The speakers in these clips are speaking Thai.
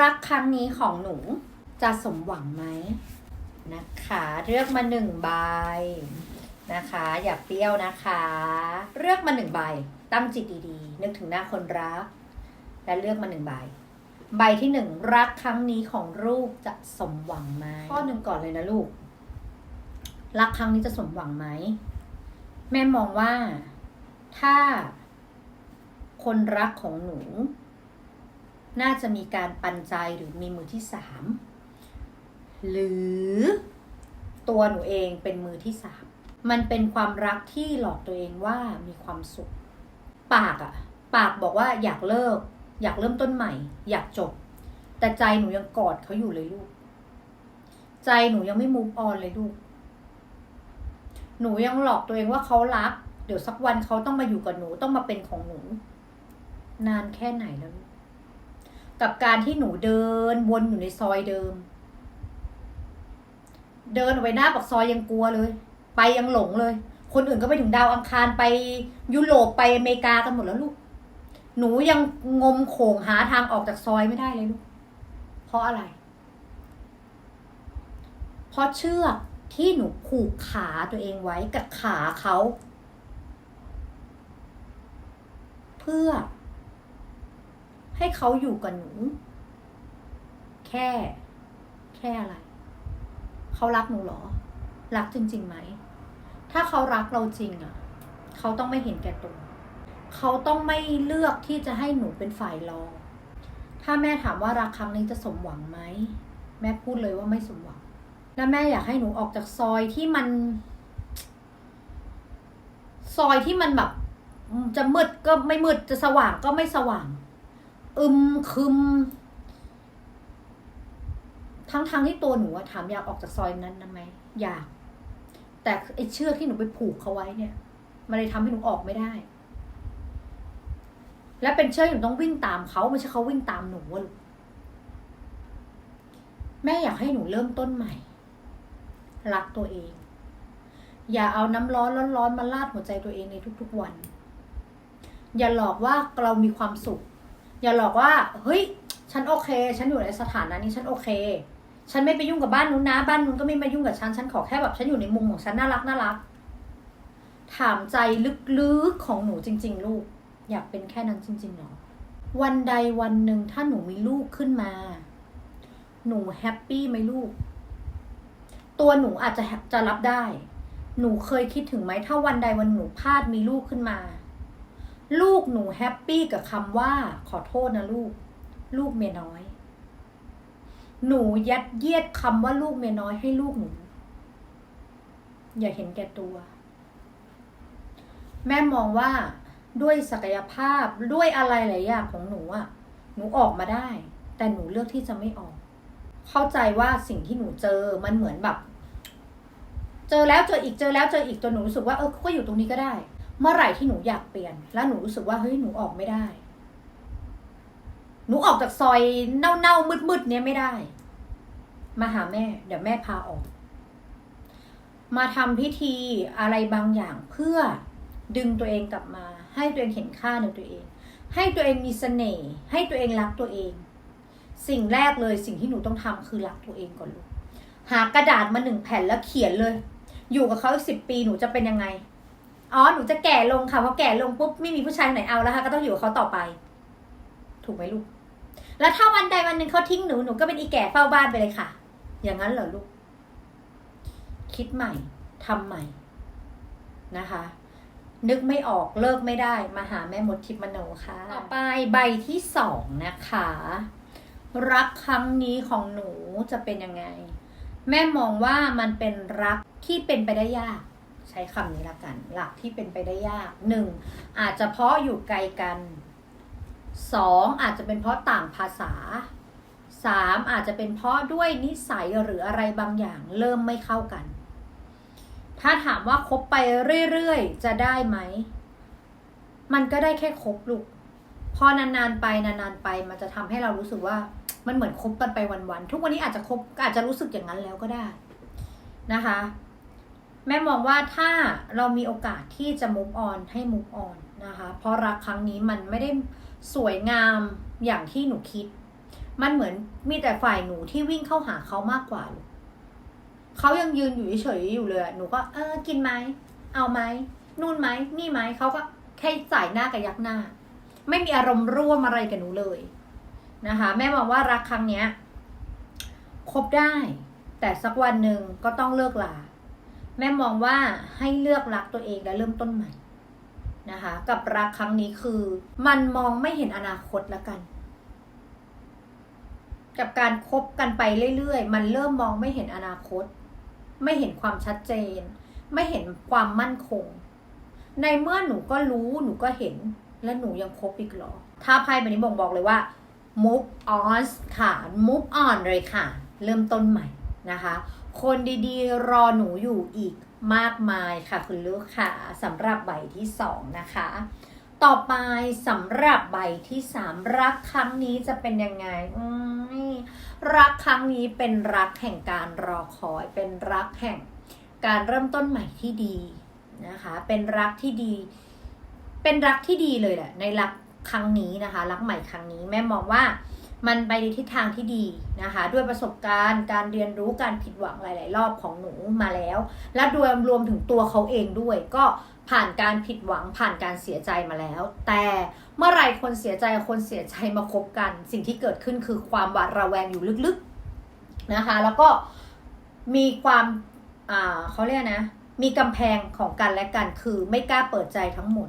รักครั้งนี้ของหนูจะสมหวังไหมนะคะเลือกมาหนึ่งใบนะคะ อย่าเปรี้ยวนะคะเลือกมาหนึ่งใบ ตั้งจิตดีๆ นึกถึงหน้าคนรัก และเลือกมาหนึ่งใบ ใบที่หนึ่งรักครั้งนี้ของลูกจะสมหวังไหมข้อหนึ่งก่อนเลยนะลูก รักครั้งนี้จะสมหวังไหมแม่มองว่าถ้าคนรักของหนู น่าจะมีการปันใจหรือมีมือที่สามหรือตัวหนูเองเป็นมือที่สามมันเป็นความรักที่หลอกตัวเองว่ามีความสุข ปากอะปากบอกว่าอยากเลิก อยากเริ่มต้นใหม่ อยากจบ แต่ใจหนูยังกอดเขาอยู่เลยลูก ใจหนูยังไม่มูฟออนเลยลูก หนูยังหลอกตัวเองว่าเขารัก เดี๋ยวสักวันเขาต้องมาอยู่กับหนูต้องมาเป็นของหนู นานแค่ไหนแล้วลูก กับการที่หนูเดินวนอยู่ในซอยเดิม เดินออกไปหน้าปากซอยยังกลัวเลย ไปยังหลงเลย คนอื่นก็ไปถึงดาวอังคารไปยุโรปไปอเมริกากันหมดแล้วลูก หนูยังงมโขงหาทางออกจากซอยไม่ได้เลยลูก เพราะอะไร เพราะเชือกที่หนูผูกขาตัวเองไว้กับขาเขา เพื่อ ให้เขาอยู่กับหนู แค่ แค่อะไร เขารักหนูเหรอ รักจริงๆไหม ถ้าเขารักเราจริงอะ เขาต้องไม่เห็นแก่ตัว เขาต้องไม่เลือกที่จะให้หนูเป็นฝ่ายรอ ถ้าแม่ถามว่ารักครั้งนี้จะสมหวังไหม แม่พูดเลยว่าไม่สมหวัง และแม่อยากให้หนูออกจากซอยที่มัน ซอยที่มันแบบจะมืดก็ไม่มืดจะสว่างก็ไม่สว่าง อึมครึม ทั้งทางๆที่ตัวหนูถามอยากออกจากซอยนั้นนะไหมอยาก แต่ไอ้เชือกที่หนูไปผูกเขาไว้เนี่ย มันเลยทำให้หนูออกไม่ได้ และเป็นเชือกหนูต้องวิ่งตามเขาไม่ใช่เขาวิ่งตามหนูลูกแม่อยากให้หนูเริ่มต้นใหม่ รักตัวเอง อย่าเอาน้ำร้อนร้อนๆมาลาดหัวใจตัวเองในทุกๆวัน อย่าหลอกว่าเรามีความสุข อย่าหลอกว่า เฮ้ย ฉันโอเค ฉันอยู่ในสถานะนี้ฉันโอเค ฉันไม่ไปยุ่งกับบ้านนู้นนะ บ้านนู้นก็ไม่มายุ่งกับฉัน ฉันขอแค่แบบฉันอยู่ในมุมของฉันน่ารักน่ารัก ถามใจลึกๆของหนูจริง ๆ ลูก อยากเป็นแค่นั้นจริงๆหรอ วันใดวันหนึ่งถ้าหนูมีลูกขึ้นมา หนูแฮปปี้ไหมลูก ตัวหนูอาจจะจะรับได้ หนูเคยคิดถึงไหมถ้าวันใดวันหนูพลาดมีลูกขึ้นมา ลูกหนูแฮปปี้กับคำว่า ขอโทษนะลูก ลูกเมียน้อย หนูยัดเยียดคำว่าลูกเมียน้อยให้ลูกหนู อย่าเห็นแก่ตัว แม่มองว่าด้วยศักยภาพด้วยอะไรหลายอย่างของหนูอะหนูออกมาได้ แต่หนูเลือกที่จะไม่ออก เข้าใจว่าสิ่งที่หนูเจอมันเหมือนแบบ เจอแล้วเจออีกเจอแล้วเจออีกจนหนูรู้สึกว่าเออก็อยู่ตรงนี้ก็ได้ เมื่อไหร่ที่หนูอยากเปลี่ยน แล้วหนูรู้สึกว่าเฮ้ยหนูออกไม่ได้ หนูออกจากซอยเน่าๆมืดๆเนี้ยไม่ได้ มาหาแม่ เดี๋ยวแม่พาออก มาทำพิธีอะไรบางอย่างเพื่อดึงตัวเองกลับมา ให้ตัวเองเห็นค่าในตัวเอง ให้ตัวเองมีเสน่ห์ให้ตัวเองรักตัวเอง สิ่งแรกเลยสิ่งที่หนูต้องทำคือรักตัวเองก่อนลูกหากระดาษมาหนึ่งแผ่นแล้วเขียนเลย อยู่กับเขาอีกสิบปีหนูจะเป็นยังไง อ๋อหนูจะแก่ลงค่ะพอแก่ลงปุ๊บไม่มีผู้ชายไหนเอาแล้วค่ะก็ต้องอยู่กับเขาต่อไป ถูกไหมลูก แล้วถ้าวันใดวันหนึ่งเขาทิ้งหนูหนูก็เป็นอีแก่เฝ้าบ้านไปเลยค่ะ อย่างนั้นเหรอลูก คิดใหม่ทำใหม่นะคะ นึกไม่ออกเลิกไม่ได้มาหาแม่มดทิพมโนค่ะ ต่อไปใบที่สองนะคะ รักครั้งนี้ของหนูจะเป็นยังไง แม่มองว่ามันเป็นรักที่เป็นไปได้ยาก ใช้คำนี้ละกัน หลักที่เป็นไปได้ยากหนึ่งอาจจะเพราะอยู่ไกลกันสองอาจจะเป็นเพราะต่างภาษาสามอาจจะเป็นเพราะด้วยนิสัยหรืออะไรบางอย่างเริ่มไม่เข้ากัน ถ้าถามว่าคบไปเรื่อยๆ จะได้ไหม มันก็ได้แค่คบลูก พอนานๆไปนานๆไปมันจะทำให้เรารู้สึกว่ามันเหมือนคบกันไปวันๆ ทุกวันนี้อาจจะคบอาจจะรู้สึกอย่างนั้นแล้วก็ได้นะคะ แม่มองว่าถ้าเรามีโอกาสที่จะ move on ให้ move on นะคะ เพราะรักครั้งนี้มันไม่ได้สวยงามอย่างที่หนูคิด มันเหมือนมีแต่ฝ่ายหนูที่วิ่งเข้าหาเขามากกว่าลูกเขายังยืนอยู่เฉยๆอยู่เลยหนูก็เออกินไหมเอาไหมนู่นไหมนี่ไหมเขาก็แค่สายหน้ากับยักหน้า ไม่มีอารมณ์ร่วมอะไรกับหนูเลยนะคะ แม่มองว่ารักครั้งเนี้ยคบได้ แต่สักวันหนึ่งก็ต้องเลิกลา แม่มองว่าให้เลือกรักตัวเองและเริ่มต้นใหม่นะคะ กับรักครั้งนี้คือ มันมองไม่เห็นอนาคตแล้วกัน กับการคบกันไปเรื่อยๆ มันเริ่มมองไม่เห็นอนาคต ไม่เห็นความชัดเจน ไม่เห็นความมั่นคง ในเมื่อหนูก็รู้หนูก็เห็นและหนูยังคบอีกเหรอ ถ้าไพ่ใบนี้บ่งบอกเลยว่า move on ค่ะ move on เลยค่ะ เริ่มต้นใหม่นะคะ คนดีๆ รอหนูอยู่อีกมากมายค่ะคุณลูกค่ะสำหรับใบที่สองนะคะ ต่อไปสำหรับใบที่สามรักครั้งนี้จะเป็นยังไงรักครั้งนี้เป็นรักแห่งการรอคอย เป็นรักแห่งการเริ่มต้นใหม่ที่ดีนะคะ เป็นรักที่ดี เป็นรักที่ดีเลยแหละในรักครั้งนี้นะคะ รักใหม่ครั้งนี้แม่มองว่า มันไปในทิศทางที่ดีนะคะ ด้วยประสบการณ์การเรียนรู้การผิดหวังหลาย ๆ รอบของหนูมาแล้ว และรวมรวมถึงตัวเขาเองด้วย ก็ผ่านการผิดหวังผ่านการเสียใจมาแล้ว แต่เมื่อไรคนเสียใจคนเสียใจมาคบกัน สิ่งที่เกิดขึ้นคือความหวาดระแวงอยู่ลึก ๆ นะคะ แล้วก็มีความเขาเรียกนะ มีกำแพงของกันและกันคือไม่กล้าเปิดใจทั้งหมด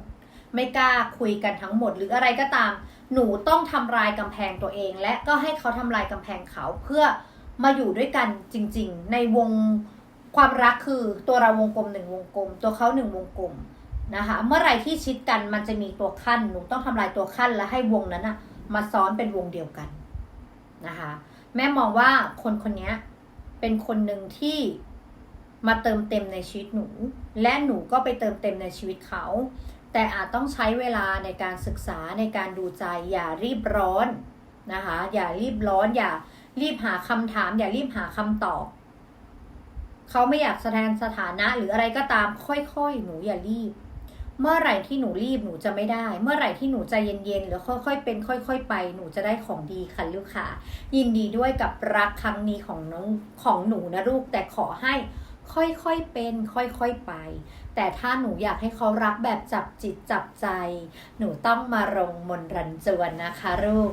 ไม่กล้าคุยกันทั้งหมดหรืออะไรก็ตาม หนูต้องทำลายกำแพงตัวเอง และก็ให้เขาทำลายกำแพงเขาเพื่อมาอยู่ด้วยกันจริง ๆ ในวงความรักคือตัวเราวงกลมหนึ่งวงกลม ตัวเขาหนึ่งวงกลมนะคะเมื่อไรที่ชิดกันมันจะมีตัวขั้นหนูต้องทำลายตัวขั้นและให้วงนั้นอะมาซ้อนเป็นวงเดียวกันนะคะแม่มองว่าคนคนนี้เป็นคนหนึ่งที่มาเติมเต็มในชีวิตหนู และหนูก็ไปเติมเต็มในชีวิตเขา แต่อาจต้องใช้เวลาในการศึกษาในการดูใจ อย่ารีบร้อนนะคะ อย่ารีบร้อน อย่ารีบหาคำถาม อย่ารีบหาคำตอบเขาไม่อยากแสดงสถานะหรืออะไรก็ตามค่อยๆ หนูอย่ารีบ เมื่อไหร่ที่หนูรีบหนูจะไม่ได้ เมื่อไหร่ที่หนูใจเย็นๆหรือค่อยๆเป็น ค่อย ๆ ไป หนูจะได้ของดีค่ะลูกค่ะยินดีด้วยกับรักครั้งนี้ของน้องของหนูนะลูกแต่ขอให้ ค่อยๆเป็น ค่อยๆไป แต่ถ้าหนูอยากให้เขารักแบบจับจิตจับใจ หนูต้องมารงมนรันจวนนะคะลูก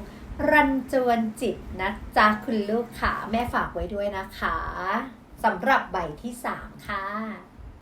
รันจวนจิตนะจ๊ะคุณลูกค่ะแม่ฝากไว้ด้วยนะคะสำหรับใบที่สามค่ะ